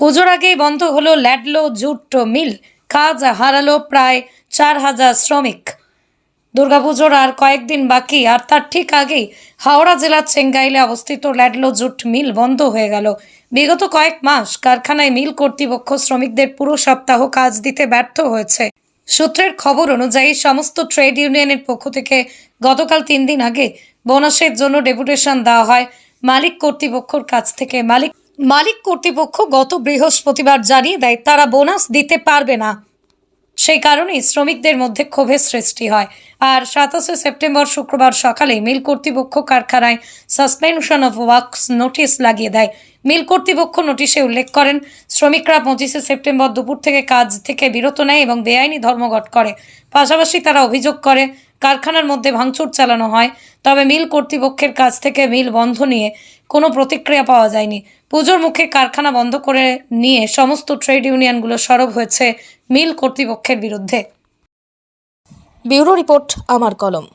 পুজোর আগেই বন্ধ হলো ল্যাডলো জুট মিল। কাজ হারালো প্রায় চার হাজার শ্রমিক। দুর্গাপুজোর আর কয়েকদিন বাকি, আর তার ঠিক আগেই হাওড়া জেলার চেঙ্গাইলে অবস্থিত ল্যাডলো জুট মিল বন্ধ হয়ে গেল। বিগত কয়েক মাস কারখানায় মিল কর্তৃপক্ষ শ্রমিকদের পুরো সপ্তাহ কাজ দিতে ব্যর্থ হয়েছে। সূত্রের খবর অনুযায়ী, সমস্ত ট্রেড ইউনিয়নের পক্ষ থেকে গতকাল তিন দিন আগে বোনাসের জন্য ডেপুটেশন দেওয়া হয়। মালিক কর্তৃপক্ষর কাছ থেকে মালিক মালিক কর্তৃপক্ষ গত বৃহস্পতিবার জানিয়ে দেয়, তারা বোনাস দিতে পারবে না। সেই কারণেই শ্রমিকদের মধ্যে ক্ষোভের সৃষ্টি হয়। আর সাতাশে সেপ্টেম্বর শুক্রবার সকালে মিল কর্তৃপক্ষ কারখানায় সাসপেনশন অফ ওয়ার্কস নোটিশ লাগিয়ে দেয়। মিল কর্তৃপক্ষ নোটিশে উল্লেখ করেন, শ্রমিকরা পঁচিশে সেপ্টেম্বর দুপুর থেকে কাজ থেকে বিরত নেয় এবং বেআইনি ধর্মঘট করে। পাশাপাশি তারা অভিযোগ করে, কারখানার মধ্যে ভাঙচুর চালানো হয়, তবে মিল কর্তৃপক্ষের কাছ থেকে মিল বন্ধ নিয়ে কোনো প্রতিক্রিয়া পাওয়া যায়নি। পুজোর মুখে কারখানা বন্ধ করে নিয়ে সমস্ত ট্রেড ইউনিয়নগুলো সরব হয়েছে মিল কর্তৃপক্ষের বিরুদ্ধে। ব্যুরো রিপোর্ট, আমার কলম।